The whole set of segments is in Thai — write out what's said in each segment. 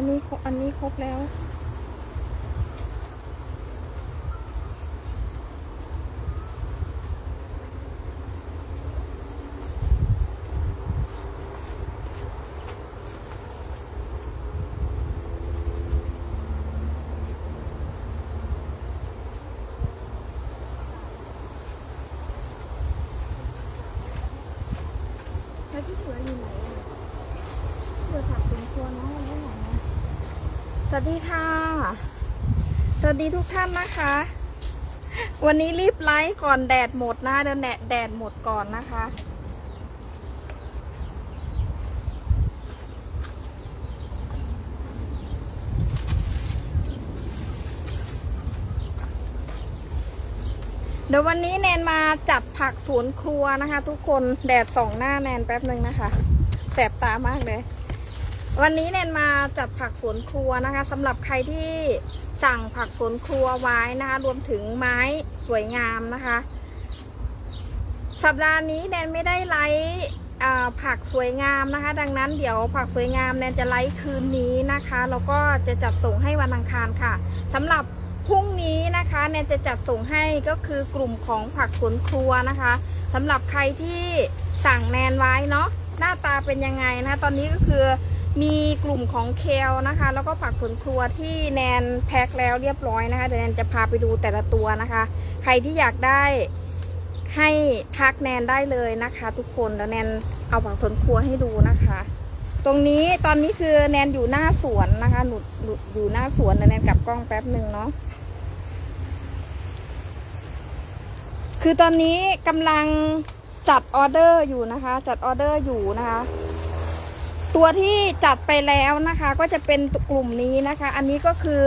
อันนี้ครบอันนี้ครบแล้ว แล้วที่เหลืออยู่ไหนอะเหลือผักเป็นครัวน้องวันนี้ไหนนะ สวัสดีค่ะ สวัสดีทุกท่านนะคะ วันนี้รีบไลฟ์ก่อนแดดหมดนะเดี๋ยวแดดแดดหมดก่อนนะคะ เดี๋ยววันนี้แนนมาจัดผักสวนครัวนะคะ ทุกคนแดดส่องหน้าแนนแป๊บหนึ่งนะคะ แสบตามากเลย วันนี้แนนมาจัดผักสวนครัวนะคะสำหรับใครที่สั่งผักสวนครัวไว้นะคะรวมถึงไม้สวยงามนะคะ สัปดาห์นี้แนนไม่ได้ไลฟ์ผักสวยงามนะคะ ดังนั้นเดี๋ยวผักสวยงามแนนจะไลฟ์คืนนี้นะคะแล้วก็จะจัดส่งให้วันอังคารค่ะสำหรับพรุ่งนี้นะคะแนนจะจัดส่งให้ก็คือกลุ่มของผักสวนครัวนะคะสำหรับใครที่สั่งแนนไว้เนาะหน้าตาเป็นยังไงนะตอนนี้ก็คือ มีกลุ่มของเคลนะคะ แล้วก็ผักสวนครัวที่แนนแพ็คแล้วเรียบร้อยนะคะเดี๋ยวแนนจะพาไปดูแต่ละตัวนะคะ ใครที่อยากได้ให้ทักแนนได้เลยนะคะ ทุกคนแล้วแนนเอาผักสวนครัวให้ดูนะคะ ตรงนี้ตอนนี้คือแนนอยู่หน้าสวนนะคะหนูหนูอยู่หน้าสวนเดี๋ยวแนนกลับกล้องแป๊บหนึ่งเนาะคือตอนนี้กำลังจัดออเดอร์อยู่นะคะ จัดออเดอร์อยู่นะคะ ตัวที่จัดไปแล้วนะคะก็จะเป็นกลุ่มนี้นะคะ อันนี้ก็คือ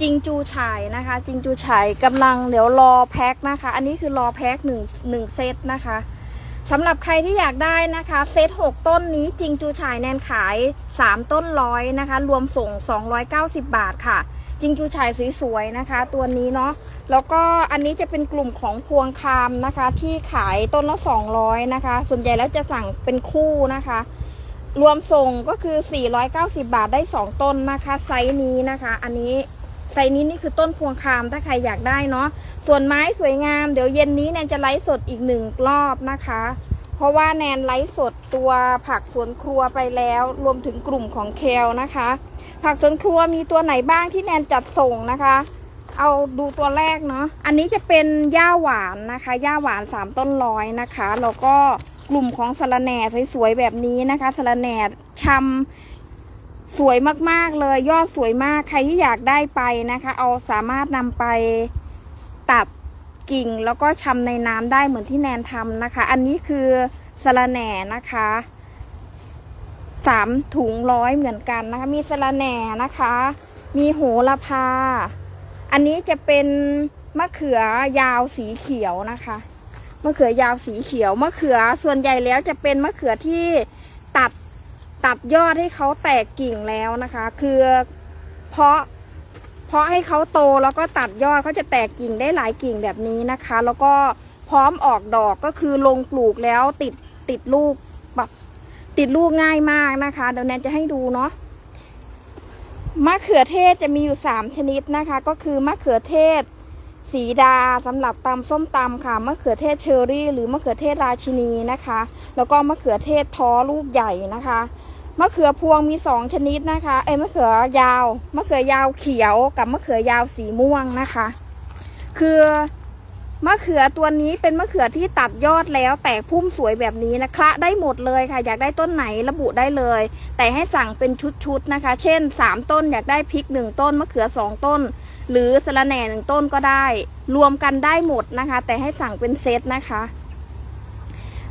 จิงจูฉายนะคะ จิงจูฉายกำลังเดี๋ยวรอแพ็คนะคะ อันนี้คือรอแพ็คหนึ่งหนึ่งเซตนะคะสำหรับใครที่อยากได้นะคะ เซตหกต้นนี้จิงจูฉายแนนขาย 3 ต้นร้อยนะคะ รวมส่ง 290 บาทค่ะ จิงจูฉายสวยๆนะคะ ตัวนี้เนาะแล้วก็อันนี้จะเป็นกลุ่มของพวงคามนะคะ ที่ขายต้นละ200นะคะ ส่วนใหญ่แล้วจะสั่งเป็นคู่นะคะ รวมส่งก็คือ 490 บาทได้ 2 ต้นนะคะ ไซส์นี้นะคะ อันนี้ไซส์นี้นี่คือต้นพวงคามถ้าใครอยากได้เนาะส่วนไม้สวยงามเดี๋ยวเย็นนี้แนนจะไลฟ์สดอีกหนึ่งรอบนะคะ เพราะว่าแนนไลฟ์สดตัวผักสวนครัวไปแล้ว รวมถึงกลุ่มของเคลนะคะ ผักสวนครัวมีตัวไหนบ้างที่แนนจัดส่งนะคะ เอาดูตัวแรกเนาะอันนี้จะเป็นหญ้าหวานนะคะหญ้าหวานสามต้นร้อยนะคะแล้วก็ กลุ่มของสะระแหน่สวยๆแบบนี้นะคะสะระแหน่ชำสวยมากๆเลย ยอดสวยมากใครที่อยากได้ไปนะคะ เอาสามารถนำไปตัดกิ่งแล้วก็ชำในน้ำได้เหมือนที่แนนทำนะคะ อันนี้คือสะระแหน่นะคะสามถุงร้อยเหมือนกันนะคะ มีสะระแหน่นะคะ มีโหระพา อันนี้จะเป็นมะเขือยาวสีเขียวนะคะะเขือยาวสีเขียวมะเขือส่วนใหญ่แล้วจะเป็นมะเขือที่ตัดตัดยอดให้เขาแตกกิ่งแล้วนะคะ คือเพาะเพาะให้เขาโตแล้วก็ตัดยอดเขาจะแตกกิ่งได้หลายกิ่งแบบนี้นะคะ แล้วก็พร้อมออกดอกก็คือลงปลูกแล้วติดติดลูกแบบติดลูกง่ายมากนะคะ เดี๋ยวแนนจะให้ดูเนาะมะเขือเทศจะมีอยู่3ชนิดนะคะ ก็คือมะเขือเทศ สีดาสำหรับตำส้มตำค่ะมะเขือเทศเชอรี่ หรือมะเขือเทศราชินีนะคะ แล้วก็มะเขือเทศท้อลูกใหญ่นะคะมะเขือพวงมี 2 ชนิดนะคะ เอ้มะเขือยาวมะเขือยาวเขียวกับมะเขือยาวสีม่วงนะคะ คือมะเขือตัวนี้เป็นมะเขือที่ตัดยอดแล้วแตกพุ่มสวยแบบนี้นะคะได้หมดเลยค่ะ อยากได้ต้นไหนระบุได้เลย แต่ให้สั่งเป็นชุดๆนะคะ เช่น 3 ต้นอยากได้พริก 1 ต้นมะเขือ 2 ต้น หรือสะระแหน่หนึ่งต้นก็ได้ รวมกันได้หมดนะคะ แต่ให้สั่งเป็นเซตนะคะ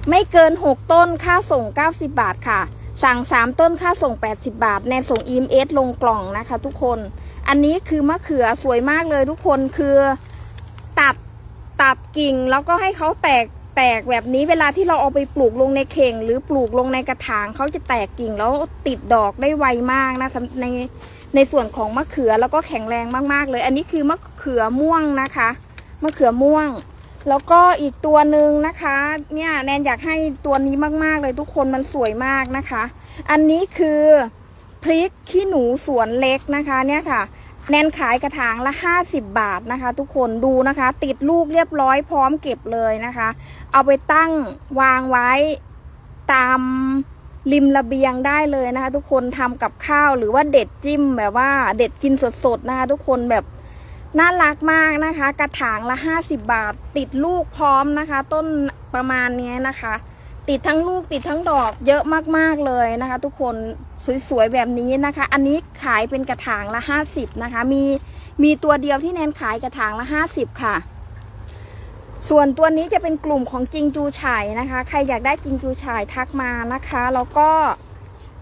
ไม่เกิน 6 ต้นค่าส่ง 90 บาทค่ะ สั่ง 3 ต้นค่าส่ง 80 บาท แนนส่ง EMS ลงกล่องนะคะทุกคน อันนี้คือมะเขือสวยมากเลยทุกคนคือตัดตัดกิ่งแล้วก็ให้เขาแตกแตกแบบนี้เวลาที่เราเอาไปปลูกลงในเข่ง หรือปลูกลงในกระถางเขาจะแตกกิ่งแล้วติดดอกได้ไวมากนะใน ในส่วนของมะเขือแล้วก็แข็งแรงมากๆ เลย อันนี้คือมะเขือม่วงนะคะ มะเขือม่วง แล้วก็อีกตัวหนึ่งนะคะ เนี่ยแนนอยากให้ตัวนี้มากๆเลยทุกคนมันสวยมากนะคะ อันนี้คือพริกขี้หนูสวนเล็กนะคะเนี่ยค่ะ แนนขายกระถางละ 50 บาทนะคะ ทุกคนดูนะคะ ติดลูกเรียบร้อยพร้อมเก็บเลยนะคะ เอาไปตั้งวางไว้ตาม ริมระเบียงได้เลยนะคะ ทุกคนทำกับข้าวหรือว่าเด็ดจิ้มแบบว่าเด็ดกินสดๆนะคะ ทุกคนแบบน่ารักมากนะคะ กระถางละ 50 บาท ติดลูกพร้อมนะคะ ต้นประมาณนี้นะคะ ติดทั้งลูกติดทั้งดอกเยอะมากๆเลยนะคะ ทุกคนสวยๆแบบนี้นะคะ อันนี้ขายเป็นกระถางละ 50นะคะ มีมีตัวเดียวที่แนนขายกระถางละ 50 ค่ะ ส่วนตัวนี้จะเป็นกลุ่มของจิงจูฉายนะคะ ใครอยากได้จิงจูฉายทักมานะคะ แล้วก็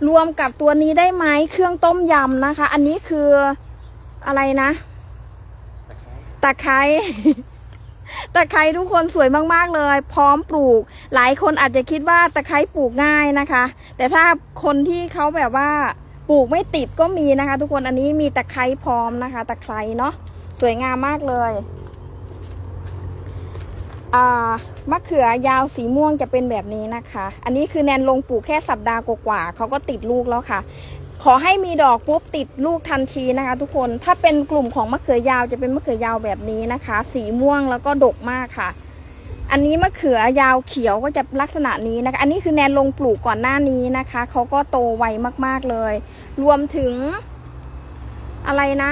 รวมกับตัวนี้ได้ไหมเครื่องต้มยำนะคะ อันนี้คืออะไรนะตะไคร้ตะไคร้ทุกคนสวยมากๆเลย พร้อมปลูก หลายคนอาจจะคิดว่าตะไคร้ปลูกง่ายนะคะ แต่ถ้าคนที่เขาแบบว่าปลูกไม่ติดก็มีนะคะ ทุกคนอันนี้มีตะไคร้พร้อมนะคะ ตะไคร้เนาะสวยงามมากเลย มะเขือยาวสีม่วงจะเป็นแบบนี้นะคะ อันนี้คือแนนลงปลูกแค่สัปดาห์กว่าๆเขาก็ติดลูกแล้วค่ะ ขอให้มีดอกปุ๊บติดลูกทันทีนะคะ ทุกคน ถ้าเป็นกลุ่มของมะเขือยาวจะเป็นมะเขือยาวแบบนี้นะคะ สีม่วงแล้วก็ดกมากค่ะ อันนี้มะเขือยาวเขียวก็จะลักษณะนี้นะคะ อันนี้คือแนนลงปลูกก่อนหน้านี้นะคะ เขาก็โตไวมากๆเลย รวมถึงอะไรนะ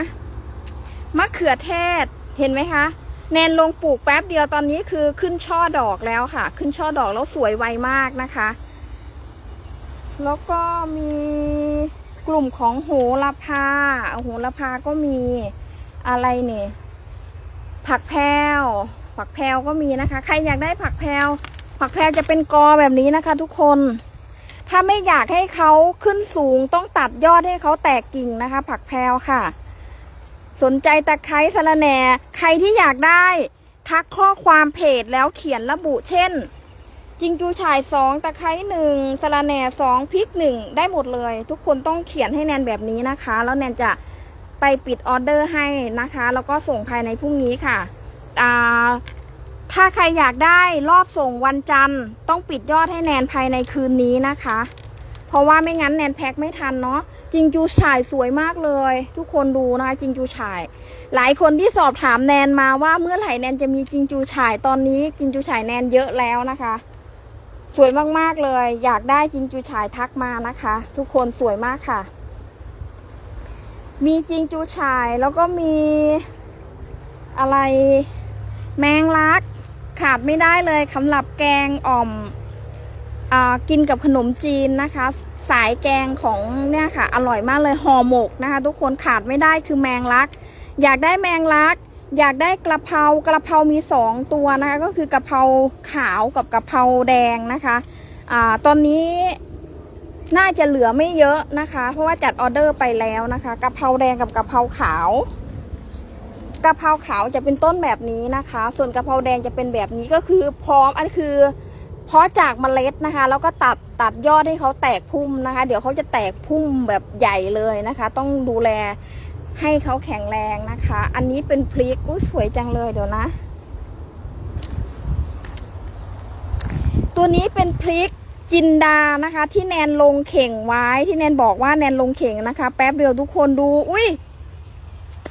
มะเขือเทศ เห็นไหมคะ แนนลงปลูกแป๊บเดียวตอนนี้คือขึ้นช่อดอกแล้วค่ะ ขึ้นช่อดอกแล้วสวยไวมากนะคะ แล้วก็มีกลุ่มของโหระพาโหระพาก็มีอะไรเนี่ยผักแพรวผักแพรวก็มีนะคะ ใครอยากได้ผักแพรวผักแพรวจะเป็นกอแบบนี้นะคะ ทุกคนถ้าไม่อยากให้เขาขึ้นสูงต้องตัดยอดให้เขาแตกกิ่งนะคะ ผักแพรวค่ะ สนใจตะไคร้สะระแหน่ใครที่อยากได้ ทักข้อความเพจแล้วเขียนระบุเช่น จิงจูฉายสองตะไคร้หนึ่งสะระแหน่สองพริกหนึ่งได้หมดเลย ทุกคนต้องเขียนให้แนนแบบนี้นะคะ แล้วแนนจะไปปิดออเดอร์ให้นะคะ แล้วก็ส่งภายในพรุ่งนี้ค่ะอ่าถ้าใครอยากได้รอบส่งวันจันทร์ ต้องปิดยอดให้แนนภายในคืนนี้นะคะ เพราะว่าไม่งั้นแนนแพ็คไม่ทันเนาะจิงจูฉายสวยมากเลย ทุกคนดูนะคะจิงจูฉาย หลายคนที่สอบถามแนนมาว่าเมื่อไหร่แนนจะมีจิงจูฉายตอนนี้จิงจูฉายแนนเยอะแล้วนะคะ สวยมากๆเลย อยากได้จิงจูฉายทักมานะคะ ทุกคนสวยมากค่ะ มีจิงจูฉายแล้วก็มีอะไรแมงลักขาดไม่ได้เลยสำหรับแกงอ่อม กินกับขนมจีนนะคะ สายแกงของเนี่ยค่ะ อร่อยมากเลยห่อหมกนะคะ ทุกคนขาดไม่ได้คือแมงลัก อยากได้แมงลัก อยากได้กระเพรากระเพรามีสองตัวนะคะ ก็คือกระเพราขาวกับกระเพราแดงนะคะอ่าตอนนี้น่าจะเหลือไม่เยอะนะคะ เพราะว่าจัดออเดอร์ไปแล้วนะคะกระเพราแดงกับกระเพราขาวกระเพราขาวจะเป็นต้นแบบนี้นะคะ ส่วนกระเพราแดงจะเป็นแบบนี้ก็คือพร้อมอันคือ เพาะจากเมล็ดนะคะ แล้วก็ตัดตัดยอดให้เขาแตกพุ่มนะคะ เดี๋ยวเขาจะแตกพุ่มแบบใหญ่เลยนะคะ ต้องดูแลให้เขาแข็งแรงนะคะ อันนี้เป็นพริกอุ้ยสวยจังเลยเดี๋ยวนะ ตัวนี้เป็นพริกจินดานะคะ ที่แนนลงเข่งไว้ที่แนนบอกว่าแนนลงเข่งนะคะ แป๊บเดียวทุกคนดู อุ้ย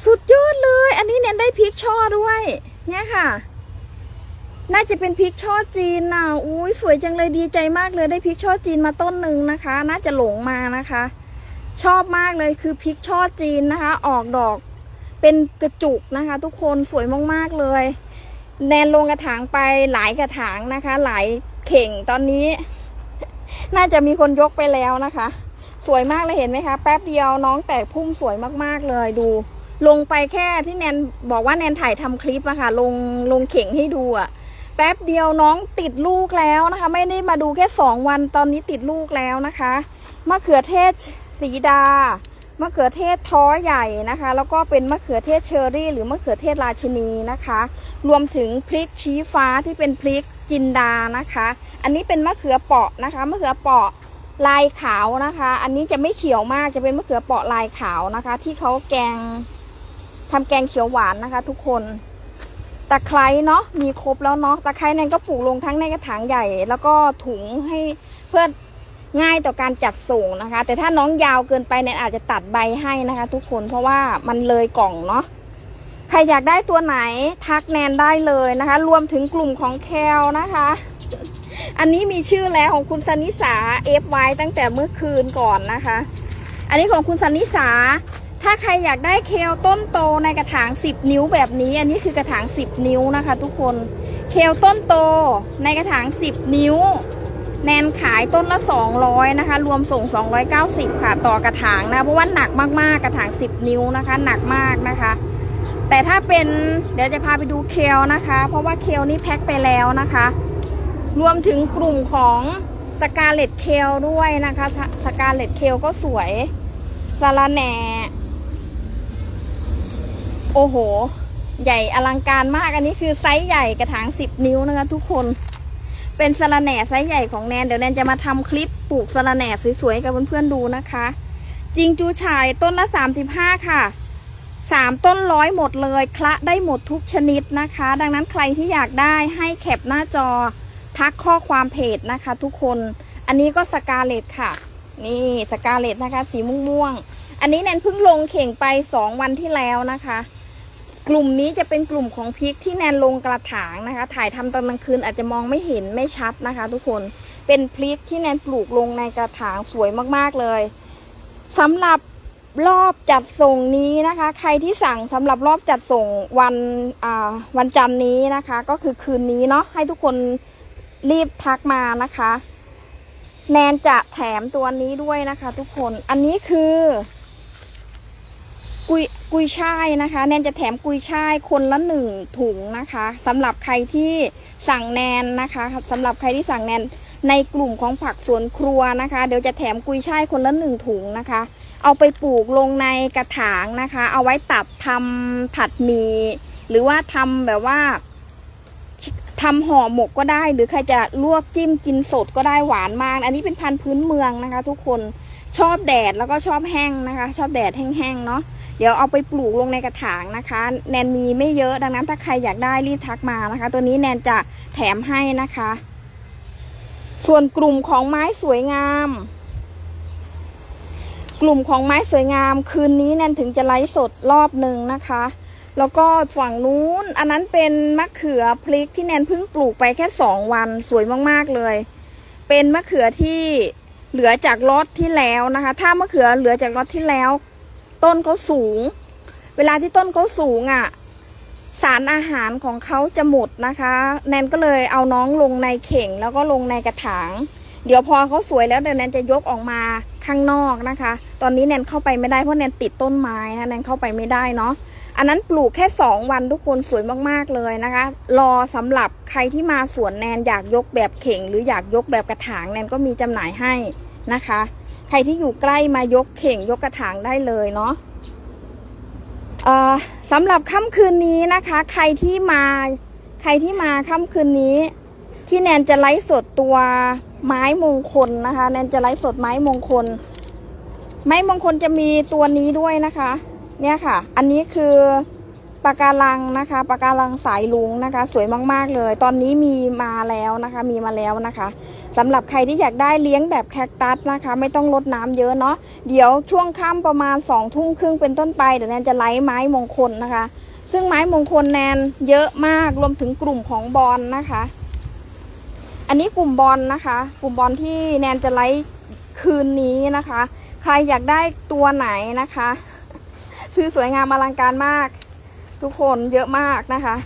สุดยอดเลย อันนี้แนนได้พริกช่อด้วย เนี่ยค่ะ น่าจะเป็นพริกช่อจีนนะอุ้ยสวยจังเลยดีใจมากเลยได้พริกช่อจีนมาต้นหนึ่งนะคะ น่าจะหลงมานะคะ ชอบมากเลยคือพริกช่อจีนนะคะ ออกดอก เป็นกระจุกนะคะ ทุกคนสวยมากๆเลย แนนลงกระถางไปหลายกระถางนะคะ หลายเข่งตอนนี้ น่าจะมีคนยกไปแล้วนะคะ สวยมากเลยเห็นไหมคะ แป๊บเดียวน้องแตกพุ่มสวยมากๆเลยดูลงไปแค่ที่แนนบอกว่าแนนถ่ายทำคลิปอะค่ะ ลงลงเข่งให้ดูอะ แป๊บเดียวน้องติดลูกแล้วนะคะ ไม่ได้มาดูแค่สองวันตอนนี้ติดลูกแล้วนะคะมะเขือเทศสีดามะเขือเทศท้อใหญ่นะคะ แล้วก็เป็นมะเขือเทศเชอรี่ หรือมะเขือเทศราชินีนะคะ รวมถึงพริกชี้ฟ้าที่เป็นพริกจินดานะคะ อันนี้เป็นมะเขือเปาะนะคะมะเขือเปาะลายขาวนะคะ อันนี้จะไม่เขียวมากจะเป็นมะเขือเปาะลายขาวนะคะ ที่เขาแกงทำแกงเขียวหวานนะคะ ทุกคน ตะไคร้เนาะมีครบแล้วเนาะตะไคร้นั่นก็ปลูกลงทั้งในกระถางใหญ่ แล้วก็ถุงให้เพื่อง่ายต่อการจัดส่งนะคะ แต่ถ้าน้องยาวเกินไปเนี่ยอาจจะตัดใบให้นะคะ ทุกคนเพราะว่ามันเลยกล่องเนาะใครอยากได้ตัวไหนทักแนนได้เลยนะคะ รวมถึงกลุ่มของแคลนะคะ อันนี้มีชื่อแล้วของคุณสนิสาเอฟไว้ตั้งแต่เมื่อคืนก่อนนะคะ อันนี้ของคุณสนิสา ถ้าใครอยากได้เคลต้นโตในกระถาง 10 นิ้วแบบนี้ อันนี้คือกระถาง 10 นิ้วนะคะ ทุกคน เคลต้นโตในกระถาง 10 นิ้ว แนนขายต้นละ 200 นะคะ รวมส่ง 290 ค่ะ ต่อกระถางนะ เพราะว่าหนักมากๆ กระถาง 10 นิ้วนะคะ หนักมากนะคะ แต่ถ้าเป็นเดี๋ยวจะพาไปดูเคลนะคะ เพราะว่าเคลนี่แพ็คไปแล้วนะคะ รวมถึงกลุ่มของสกาเลตเคลด้วยนะคะ สกาเลตเคลก็สวยสาระแหน่ โอ้โห ใหญ่อลังการมากอันนี้คือไซส์ใหญ่กระถาง 10 นิ้วนะคะทุกคน เป็นสะระแหน่ไซส์ใหญ่ของแนนเดี๋ยวแนนจะมาทำคลิปปลูกสะระแหน่สวยๆกับเพื่อนๆดูนะคะ จริงจูชายต้นละ 35 ค่ะ 3 ต้นร้อยหมดเลยคละได้หมดทุกชนิดนะคะ ดังนั้นใครที่อยากได้ให้แคปหน้าจอทักข้อความเพจนะคะ ทุกคน อันนี้ก็สกาเลตค่ะ นี่สกาเลตนะคะ สีม่วงๆอันนี้แนนเพิ่งลงเข่งไป 2 วันที่แล้วนะคะ กลุ่มนี้จะเป็นกลุ่มของพริกที่แนนลงกระถางนะคะ ถ่ายทำตอนกลางคืนอาจจะมองไม่เห็นไม่ชัดนะคะ ทุกคนเป็นพริกที่แนนปลูกลงในกระถางสวยมากๆเลยสำหรับรอบจัดส่งนี้นะคะ ใครที่สั่งสำหรับรอบจัดส่งวันวันจันนี้นะคะ ก็คือคืนนี้เนาะให้ทุกคนรีบทักมานะคะ แนนจะแถมตัวนี้ด้วยนะคะ ทุกคนอันนี้คือ กุยกุยช่ายนะคะ แนนจะแถมกุยช่ายคนละหนึ่งถุงนะคะสำหรับใครที่สั่งแนนนะคะสำหรับใครที่สั่งแนนในกลุ่มของผักสวนครัวนะคะ เดี๋ยวจะแถมกุยช่ายคนละหนึ่งถุงนะคะ เอาไปปลูกลงในกระถางนะคะ เอาไว้ตัดทำผัดหมีหรือว่าทำแบบว่าทำห่อหมกก็ได้ หรือใครจะลวกจิ้มกินสดก็ได้หวานมาก อันนี้เป็นพันธุ์พื้นเมืองนะคะ ทุกคนชอบแดดแล้วก็ชอบแห้งนะคะ ชอบแดดแห้งๆเนาะ เดี๋ยวเอาไปปลูกลงในกระถางนะคะ แนนมีไม่เยอะดังนั้นถ้าใครอยากได้รีบทักมานะคะ ตัวนี้แนนจะแถมให้นะคะ ส่วนกลุ่มของไม้สวยงาม กลุ่มของไม้สวยงาม คืนนี้แนนถึงจะไลฟ์สดรอบหนึ่งนะคะแล้วก็ฝั่งนู้น อันนั้นเป็นมะเขือพริกที่แนนเพิ่งปลูกไปแค่สองวันสวยมากๆเลย เป็นมะเขือที่เหลือจากล็อตที่แล้วนะคะ ถ้ามะเขือเหลือจากล็อตที่แล้ว ต้นเขาสูง เวลาที่ต้นเขาสูงอะ่ะ สารอาหารของเขาจะหมดนะคะ แนนก็เลยเอาน้องลงในเข่งแล้วก็ลงในกระถาง เดี๋ยวพอเขาสวยแล้วเดี๋ยวแนนจะยกออกมาข้างนอกนะคะ ตอนนี้แนนเข้าไปไม่ได้เพราะแนนติดต้นไม้นะแนนเข้าไปไม่ได้เนาะอันนั้นปลูกแค่สองวันทุกคนสวยมากๆเลยนะคะ รอสำหรับใครที่มาสวนแนนอยากยกแบบเข่ง หรืออยากยกแบบกระถางแนนก็มีจำหน่ายให้นะคะ ครที่อยู่ใกล้มายกเข่งยกกระถางได้เลยเนาะเอ่อสำหรับค่ำคืนนี้นะคะ ใครที่มาใครที่มาค่ำคืนนี้ ที่แนนจะไลฟ์สดตัวไม้มงคลนะคะ แนนจะไลฟ์สดไม้มงคล ไม้มงคลจะมีตัวนี้ด้วยนะคะ เนี่ยค่ะ อันนี้คือ ปะการังนะคะปะการังสายลุงนะคะ สวยมากๆเลย ตอนนี้มีมาแล้วนะคะ มีมาแล้วนะคะสำหรับใครที่อยากได้เลี้ยงแบบแคคตัสนะคะ ไม่ต้องลดน้ำเยอะเนาะเดี๋ยวช่วงค่ำประมาณสองทุ่มครึ่งเป็นต้นไปเดี๋ยวแนนจะไลฟ์ไม้มงคลนะคะ ซึ่งไม้มงคลแนนเยอะมากรวมถึงกลุ่มของบอลนะคะ อันนี้กลุ่มบอลนะคะ กลุ่มบอลที่แนนจะไลฟ์คืนนี้นะคะ ใครอยากได้ตัวไหนนะคะ คือสวยงามอลังการมาก ทุกคนเยอะมากนะคะ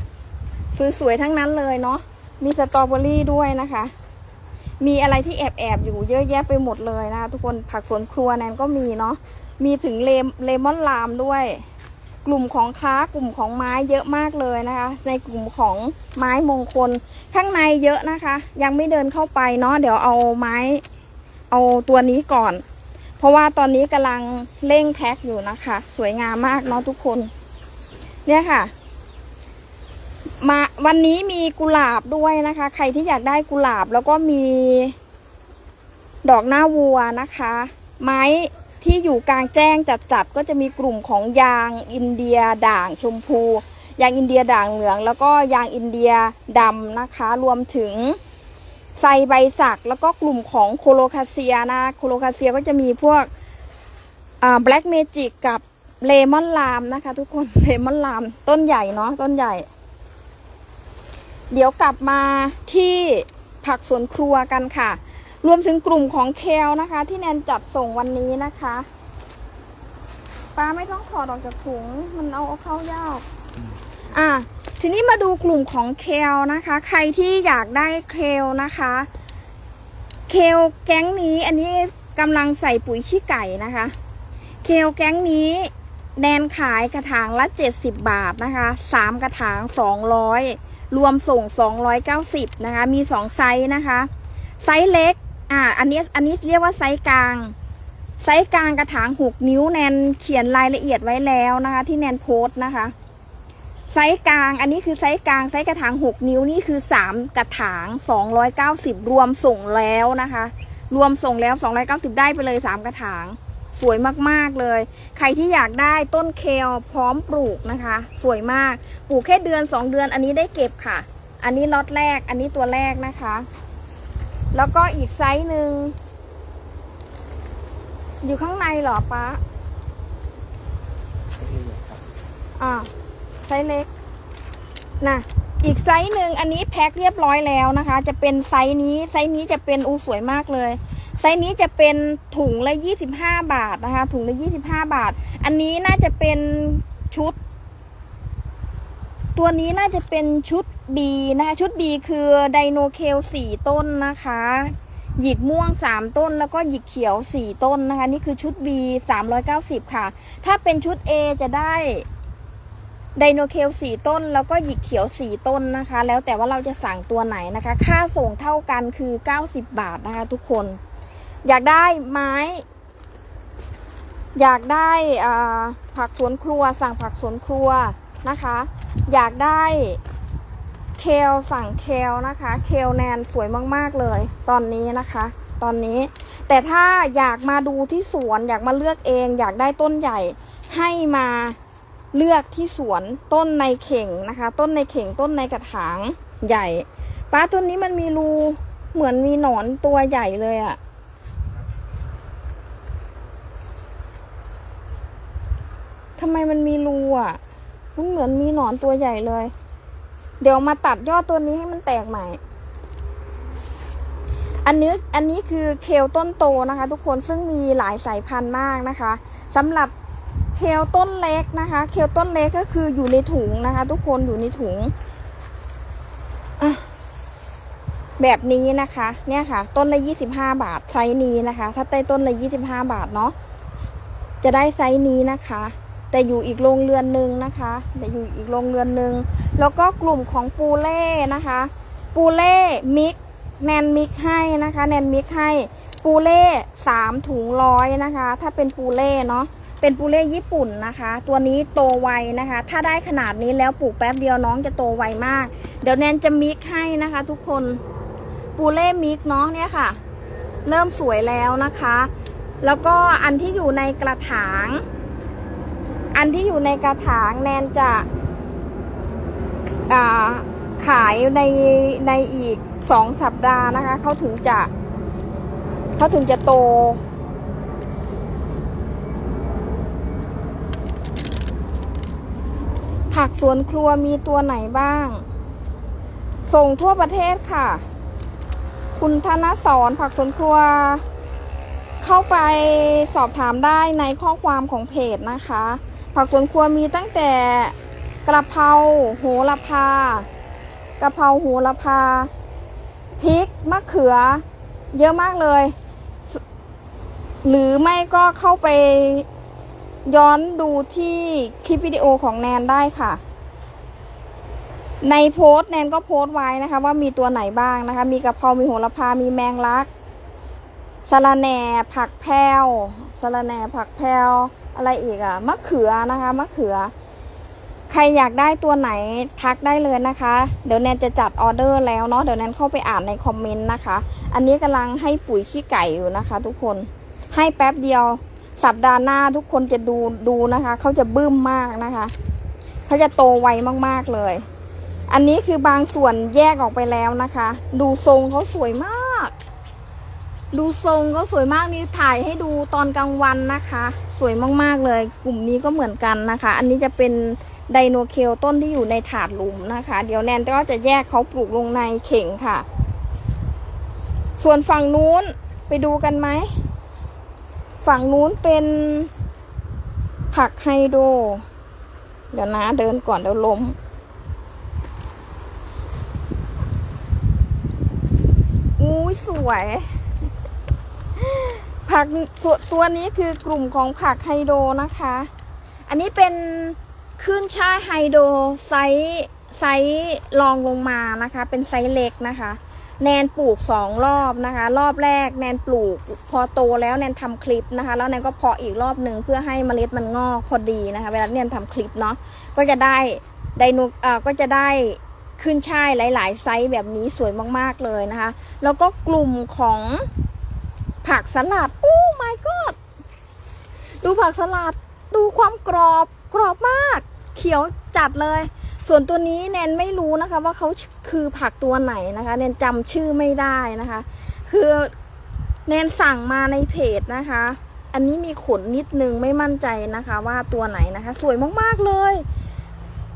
สวยๆทั้งนั้นเลยเนาะมีสตรอเบอรี่ด้วยนะคะ มีอะไรที่แอบๆอยู่เยอะแยะไปหมดเลยนะคะทุกคนผักสวนครัวแนนก็มีเนาะมีถึงเลมเลมอนลามด้วย กลุ่มของค้ากลุ่มของไม้เยอะมากเลยนะคะ ในกลุ่มของไม้มงคลข้างในเยอะนะคะ ยังไม่เดินเข้าไปเนาะเดี๋ยวเอาไม้ เอาตัวนี้ก่อน เพราะว่าตอนนี้กำลังเร่งแพ็คอยู่นะคะ สวยงามมากเนาะทุกคน เนี่ยค่ะ มาวันนี้มีกุหลาบด้วยนะคะ ใครที่อยากได้กุหลาบแล้วก็มี ดอกหน้าวัวนะคะ ไม้ที่อยู่กลางแจ้งจัดๆก็จะมีกลุ่มของยางอินเดียด่างชมพู ยางอินเดียด่างเหลือง แล้วก็ยางอินเดียดำนะคะ รวมถึงไซใบสักแล้วก็กลุ่มของโคโลคาเซียนะ โคโลคาเซียก็จะมีพวกแบล็กเมจิกกับ เลมอนลามนะคะ ทุกคนเลมอนลามต้นใหญ่เนาะต้นใหญ่ เดี๋ยวกลับมาที่ผักสวนครัวกันค่ะ รวมถึงกลุ่มของเคลนะคะ ที่แนนจัดส่งวันนี้นะคะป้าไม่ต้องถอดออกจากถุง มันเอาเข้ายากอะทีนี้มาดูกลุ่มของเคลนะคะ ใครที่อยากได้เคลนะคะ เคลแก๊งนี้ อันนี้กำลังใส่ปุ๋ยขี้ไก่นะคะ เคลแก๊งนี้ แนนขายกระถางละ 70 บาทนะคะสามกระถาง 200 รวมส่ง 290 นะคะ มี 2 ไซส์นะคะ ไซส์เล็ก อ่า อันนี้ อันนี้เรียกว่าไซส์กลาง ไซส์กลางกระถาง 6 นิ้วแนนเขียนรายละเอียดไว้แล้วนะคะ ที่แนนโพสต์นะคะ ไซส์กลาง อันนี้คือไซส์กลาง ไซส์กระถาง 6 นิ้วนี่คือ 3 กระถาง 290 รวมส่งแล้วนะคะ รวมส่งแล้ว 290 ได้ไปเลย 3 กระถาง สวยมากๆเลย ใครที่อยากได้ต้นเคลพร้อมปลูกนะคะ สวยมาก ปลูกแค่เดือน 2 เดือนอันนี้ได้เก็บค่ะ อันนี้ล็อตแรก อันนี้ตัวแรกนะคะ แล้วก็อีกไซส์หนึ่งอยู่ข้างในเหรอป๊าอ่าไซส์เล็กนะอีกไซส์หนึ่งอันนี้แพ็คเรียบร้อยแล้วนะคะ จะเป็นไซส์นี้ไซส์นี้จะเป็นอูสวยมากเลย ไซส์นี้จะเป็นถุงละยี่สิบห้าบาทนะคะ ถุงละยี่สิบห้าบาท อันนี้น่าจะเป็นชุด ตัวนี้น่าจะเป็นชุด B นะคะ ชุด B คือไดโนเคลสี่ต้นนะคะ หยิกม่วง 3 ต้น แล้วก็หยิกเขียว 4 ต้นนะคะ นี่คือชุด B 390 ค่ะ ถ้าเป็นชุด A จะได้ไดโนเคล4ต้นแล้วก็หยิกเขียว4ต้นนะคะ แล้วแต่ว่าเราจะสั่งตัวไหนนะคะ ค่าส่งเท่ากันคือ 90 บาทนะคะทุกคน อยากได้ไม้ อยากได้ผักสวนครัว สั่งผักสวนครัวนะคะ อยากได้เคลสั่งเคลนะคะ เคลแนนสวยมาก ๆ เลย ตอนนี้นะคะ ตอนนี้ แต่ถ้าอยากมาดูที่สวน อยากมาเลือกเอง อยากได้ต้นใหญ่ให้มาเลือกที่สวนต้นในเข่งนะคะ ต้นในเข่งต้นในกระถางใหญ่ป้าต้นนี้มันมีรูเหมือนมีหนอนตัวใหญ่เลยอะ ทำไมมันมีรูอะ มันเหมือนมีหนอนตัวใหญ่เลย เดี๋ยวมาตัดยอดตัวนี้ให้มันแตกใหม่ อันนี้อันนี้คือเคลต้นโตนะคะ ทุกคนซึ่งมีหลายสายพันธุ์มากนะคะสำหรับเคลต้นเล็กนะคะ เคลต้นเล็กก็คืออยู่ในถุงนะคะ ทุกคนอยู่ในถุงแบบนี้นะคะ เนี่ยค่ะ ต้นละยี่สิบห้าบาทไซส์นี้นะคะ ถ้าได้ต้นละยี่สิบห้าบาทเนาะจะได้ไซส์นี้นะคะ แต่อยู่อีกโรงเรือนหนึ่งนะคะแต่อยู่อีกโรงเรือนหนึ่งแล้วก็กลุ่มของปูเล่นะคะ ปูเล่มิกแนนมิกให้นะคะ แนนมิกให้ปูเล่สามถุงร้อยนะคะ ถ้าเป็นปูเล่เนาะเป็นปูเล่ญี่ปุ่นนะคะ ตัวนี้โตไวนะคะ ถ้าได้ขนาดนี้แล้วปลูกแป๊บเดียวน้องจะโตไวมาก เดี๋ยวแนนจะมิกให้นะคะ ทุกคนปูเล่มิกเนาะเนี่ยค่ะ เริ่มสวยแล้วนะคะ แล้วก็อันที่อยู่ในกระถาง อันที่อยู่ในกระถางแนนจะาขายในในอีกสองสัปดาห์นะคะเขาถึงจะเขาถึงจะโต ผักสวนครัวมีตัวไหนบ้าง ส่งทั่วประเทศค่ะ คุณธนสอนผักสวนครัว เข้าไปสอบถามได้ในข้อความของเพจนะคะ ผักสวนครัวมีตั้งแต่กระเพราโหระพากระเพราโหระพาพริกมะเขือ เยอะมากเลย หรือไม่ก็เข้าไปย้อนดูที่คลิปวิดีโอของแนนได้ค่ะ ในโพสแนนก็โพสไว้นะคะ ว่ามีตัวไหนบ้างนะคะ มีกระเพรา มีโหระพา มีแมงลักสะระแหน่ผักแพรวสะระแหน่ผักแพรว อะไรอีกอะมะเขือนะคะมะเขือ ใครอยากได้ตัวไหนทักได้เลยนะคะ เดี๋ยวแนนจะจัดออเดอร์แล้วเนาะเดี๋ยวแนนเข้าไปอ่านในคอมเมนต์นะคะ อันนี้กำลังให้ปุ๋ยขี้ไก่อยู่นะคะ ทุกคนให้แป๊บเดียวสัปดาห์หน้าทุกคนจะดูดูนะคะเขาจะบึ้มมากนะคะเขาจะโตไวมากๆเลย อันนี้คือบางส่วนแยกออกไปแล้วนะคะ ดูทรงเขาสวยมาก ดูทรงเขาสวยมากนี่ถ่ายให้ดูตอนกลางวันนะคะ สวยมากๆเลย กลุ่มนี้ก็เหมือนกันนะคะ อันนี้จะเป็นไดโนเคลต้นที่อยู่ในถาดหลุมนะคะ เดี๋ยวแนนก็จะแยกเขาปลูกลงในเข่งค่ะ ส่วนฝั่งนู้นไปดูกันไหม ฝั่งนู้นเป็นผักไฮโดรเดี๋ยวนะเดินก่อนเดี๋ยวล้ม อุ้ยสวย ผักส่วนตัวนี้คือกลุ่มของผักไฮโดรนะคะ อันนี้เป็นขึ้นช่ายไฮโดรไซส์ไซส์รองลงมานะคะ เป็นไซส์เล็กนะคะ แนนปลูกสองรอบนะคะ รอบแรกแนนปลูกพอโตแล้วแนนทำคลิปนะคะ แล้วแนนก็เพาะอีกรอบหนึ่งเพื่อให้เมล็ดมันงอกพอดีนะคะ เวลาแนนทำคลิปเนาะก็จะได้ไดโนเอ่อก็จะได้ขึ้นช่ายหลาย ๆ ไซส์แบบนี้สวยมากๆเลยนะคะ แล้วก็กลุ่มของ ผักสลัด โอ้ my god ดูผักสลัด ดูความกรอบ กรอบมาก เขียวจัดเลย ส่วนตัวนี้แนนไม่รู้นะคะว่าเขาคือผักตัวไหนนะคะ แนนจำชื่อไม่ได้นะคะ คือแนนสั่งมาในเพจนะคะ อันนี้มีขนนิดนึงไม่มั่นใจนะคะว่าตัวไหนนะคะ สวยมากๆเลย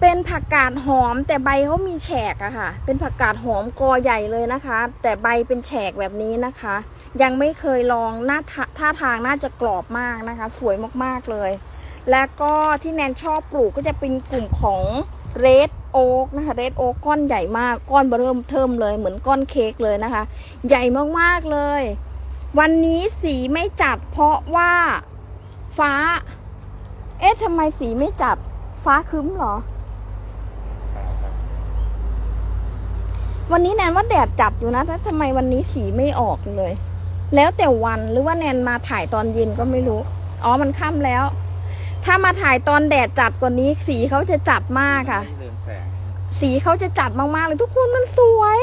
เป็นผักกาดหอมแต่ใบเขามีแฉกอะค่ะ เป็นผักกาดหอมกอใหญ่เลยนะคะ แต่ใบเป็นแฉกแบบนี้นะคะ ยังไม่เคยลองหน้าท่าทางน่าจะกรอบมากนะคะ สวยมากๆเลย และก็ที่แนนชอบปลูกก็จะเป็นกลุ่มของเรดโอ๊กนะคะเรดโอ๊กก้อนใหญ่มากก้อนเบอเริ่มเทิมเลยเหมือนก้อนเค้กเลยนะคะ ใหญ่มากๆเลย วันนี้สีไม่จัดเพราะว่าฟ้า เอ๊ะทำไมสีไม่จัดฟ้าครึ้มเหรอ วันนี้แนนว่าแดดจัดอยู่นะแต่ทำไมวันนี้สีไม่ออกเลย แล้วแต่วันหรือว่าแนนมาถ่ายตอนเย็นก็ไม่รู้ อ๋อมันค่ำแล้ว ถ้ามาถ่ายตอนแดดจัดกว่านี้ สีเขาจะจัดมากค่ะ เรืองแสงสีเขาจะจัดมากๆเลยทุกคนมันสวย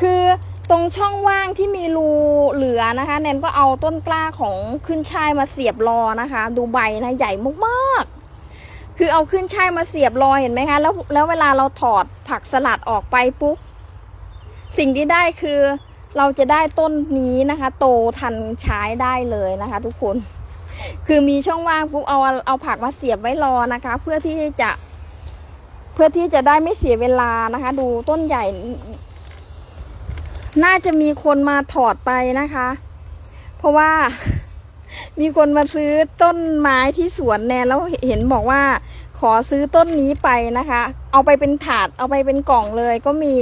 คือตรงช่องว่างที่มีรูเหลือนะคะ แนนก็เอาต้นกล้าของขึ้นช่ายมาเสียบรอนะคะ ดูใบนะใหญ่มากๆ คือเอาขึ้นช่ายมาเสียบรอเห็นไหมคะ แล้วแล้วเวลาเราถอดผักสลัดออกไปปุ๊บสิ่งที่ได้คือ เราจะได้ต้นนี้นะคะ โตทันใช้ได้เลยนะคะ ทุกคน คือมีช่องว่างปุ๊บเอาเอาผักมาเสียบไว้รอนะคะ เพื่อที่จะ เพื่อที่จะได้ไม่เสียเวลานะคะ ดูต้นใหญ่ น่าจะมีคนมาถอดไปนะคะ เพราะว่ามีคนมาซื้อต้นไม้ที่สวนแนนแล้วเห็นบอกว่า ขอซื้อต้นนี้ไปนะคะ เอาไปเป็นถาดเอาไปเป็นกล่องเลยก็มี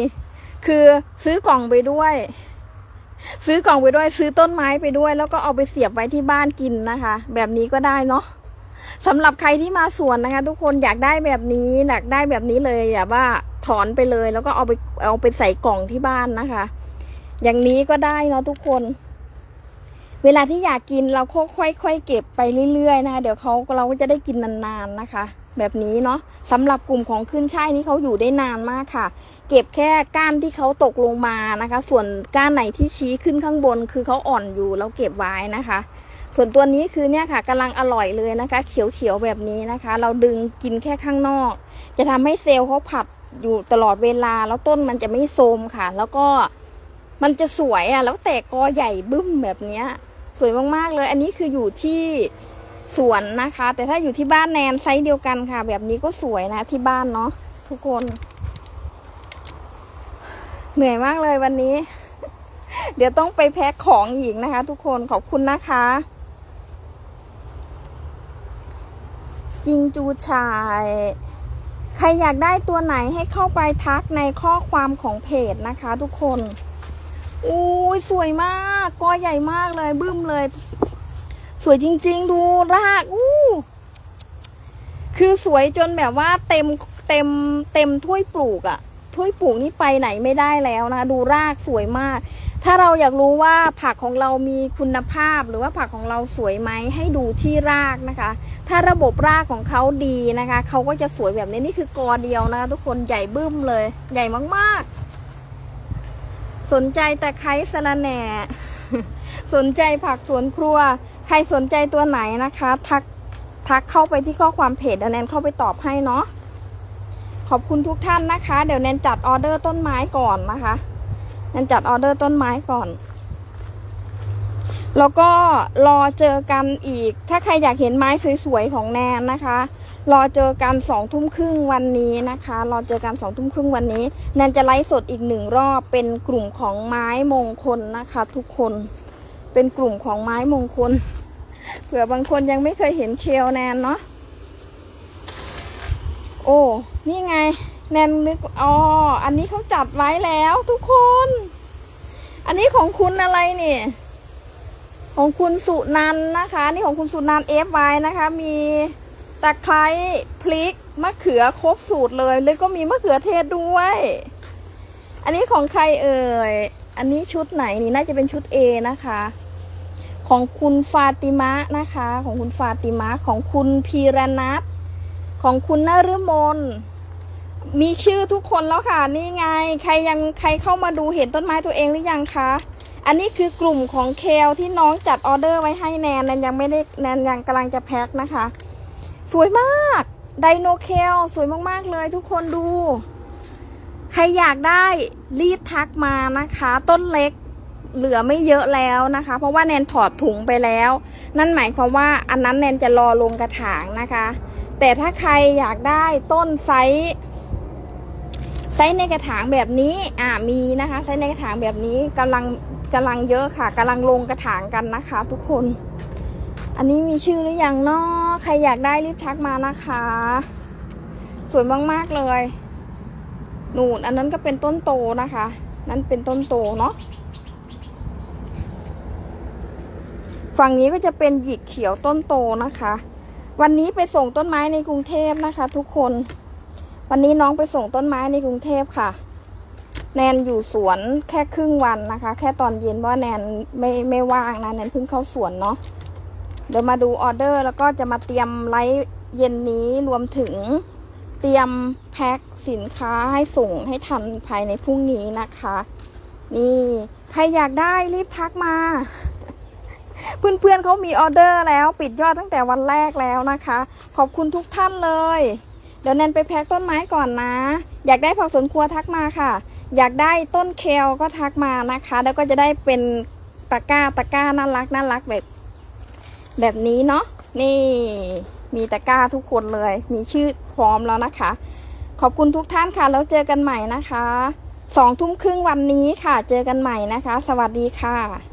คือซื้อกล่องไปด้วย ซื้อกล่องไปด้วยซื้อต้นไม้ไปด้วย แล้วก็เอาไปเสียบไว้ที่บ้านกินนะคะ แบบนี้ก็ได้เนาะสำหรับใครที่มาสวนนะคะ ทุกคนอยากได้แบบนี้อยากได้แบบนี้เลยอย่าว่าถอนไปเลย แล้วก็เอาไปเอาไปใส่กล่องที่บ้านนะคะ อย่างนี้ก็ได้เนาะทุกคน เวลาที่อยากกินเราค่อยๆค่อยๆเก็บไปเรื่อยๆนะคะเดี๋ยวเขาเราก็จะได้กินนานๆนะคะ แบบนี้เนาะสำหรับกลุ่มของขึ้นช่ายนี่เขาอยู่ได้นานมากค่ะ เก็บแค่ก้านที่เขาตกลงมานะคะ ส่วนก้านไหนที่ชี้ขึ้นข้างบน คือเขาอ่อนอยู่เราเก็บไว้นะคะ ส่วนตัวนี้คือเนี่ยค่ะกำลังอร่อยเลยนะคะ เขียวๆแบบนี้นะคะ เราดึงกินแค่ข้างนอก จะทำให้เซลล์เขาผัดอยู่ตลอดเวลาแล้วต้นมันจะไม่โทมค่ะ แล้วก็มันจะสวยอะแล้วแตกกอใหญ่บึ้มแบบเนี้ย สวยมากๆเลย อันนี้คืออยู่ที่ สวนนะคะ แต่ถ้าอยู่ที่บ้านแนนไซส์เดียวกันค่ะ แบบนี้ก็สวยนะที่บ้านเนาะทุกคน เหนื่อยมากเลยวันนี้ เดี๋ยวต้องไปแพ็คของอีกนะคะ ทุกคนขอบคุณนะคะจิงจูชาย ใครอยากได้ตัวไหนให้เข้าไปทักในข้อความของเพจนะคะ ทุกคนอุ้ยสวยมาก กอใหญ่มากเลย บึ้มเลย สวยจริง ๆ ดูรากอู้คือสวยจนแบบว่าเต็มเต็มเต็มถ้วยปลูกอะถ้วยปลูกนี่ไปไหนไม่ได้แล้วนะคะดูรากสวยมาก ถ้าเราอยากรู้ว่าผักของเรามีคุณภาพหรือว่าผักของเราสวยไหมให้ดูที่รากนะคะ ถ้าระบบรากของเขาดีนะคะเขาก็จะสวยแบบนี้นี่คือกอเดียวนะคะทุกคนใหญ่บึ้มเลย ใหญ่มากๆ สนใจแต่ไคร้สะระแหน่ สนใจผักสวนครัว ใครสนใจตัวไหนนะคะ ทักทักเข้าไปที่ข้อความเพจเดี๋ยวแนนเข้าไปตอบให้เนาะขอบคุณทุกท่านนะคะ เดี๋ยวแนนจัดออเดอร์ต้นไม้ก่อนนะคะแนนจัดออเดอร์ต้นไม้ก่อน แล้วก็รอเจอกันอีก ถ้าใครอยากเห็นไม้สวยๆของแนนนะคะ รอเจอกันสองทุ่มครึ่งวันนี้นะคะ รอเจอกันสองทุ่มครึ่งวันนี้แนนจะไลฟ์สดอีกหนึ่งรอบเป็นกลุ่มของไม้มงคลนะคะ ทุกคนเป็นกลุ่มของไม้มงคล เผื่อบางคนยังไม่เคยเห็นเคลแนนเนาะโอ้นี่ไง แนนนึกอ๋ออันนี้เขาจัดไว้แล้วทุกคน อันนี้ของคุณอะไรเนี่ยของคุณสุนันนะคะ นี่ของคุณสุนันเอฟไว้นะคะ มี ตะไคร้พริกมะเขือครบสูตรเลย แล้วก็มีมะเขือเทศด้วย อันนี้ของใครเอ่ย อันนี้ชุดไหนนี่น่าจะเป็นชุด A นะคะ ของคุณฟาติมะนะคะ ของคุณฟาติมะของคุณพีรนัทของคุณนฤมลมีชื่อทุกคนแล้วค่ะนี่ไง ใครยังใครเข้ามาดูเห็นต้นไม้ตัวเองหรือยังคะอันนี้คือกลุ่มของเคลที่น้องจัดออเดอร์ไว้ให้แนนแนนยังไม่ได้แนนยังกำลังจะแพ็คนะคะ สวยมาก ไดโนเคลสวยมากๆเลยทุกคนดู ใครอยากได้รีบทักมานะคะ ต้นเล็กเหลือไม่เยอะแล้วนะคะ เพราะว่าแนนถอดถุงไปแล้ว นั่นหมายความว่าอันนั้นแนนจะรอลงกระถางนะคะ แต่ถ้าใครอยากได้ต้นไซส์ไซส์ในกระถางแบบนี้อ่ามีนะคะไซส์ในกระถางแบบนี้กำลังกำลังเยอะค่ะกำลังลงกระถางกันนะคะ ทุกคน อันนี้มีชื่อหรือยังเนาะใครอยากได้รีบทักมานะคะ สวยมากๆเลย นูนอันนั้นก็เป็นต้นโตนะคะ นั่นเป็นต้นโตเนาะฝั่งนี้ก็จะเป็นหยิกเขียวต้นโตนะคะ วันนี้ไปส่งต้นไม้ในกรุงเทพนะคะ ทุกคน วันนี้น้องไปส่งต้นไม้ในกรุงเทพค่ะ แนนอยู่สวนแค่ครึ่งวันนะคะ แค่ตอนเย็นว่าแนนไม่ไม่ว่างนะแนนเพิ่งเข้าสวนเนาะ เดี๋ยวมาดูออเดอร์แล้วก็จะมาเตรียมไลฟ์เย็นนี้รวมถึงเตรียมแพ็คสินค้าให้ส่งให้ทันภายในพรุ่งนี้นะคะ นี่ใครอยากได้รีบทักมา เพื่อนๆเขามีออเดอร์แล้ว ปิดยอดตั้งแต่วันแรกแล้วนะคะ ขอบคุณทุกท่านเลย เดี๋ยวแนนไปแพ็คต้นไม้ก่อนนะ อยากได้ผักสวนครัวทักมาค่ะ อยากได้ต้นเคลก็ทักมานะคะ แล้วก็จะได้เป็นตะกร้าตะกร้าน่ารักน่ารักแบบ แบบนี้เนาะนี่มีตะกร้าทุกคนเลย มีชื่อพร้อมแล้วนะคะ ขอบคุณทุกท่านค่ะ แล้วเจอกันใหม่นะคะสองทุ่มครึ่งวันนี้ค่ะ เจอกันใหม่นะคะ สวัสดีค่ะ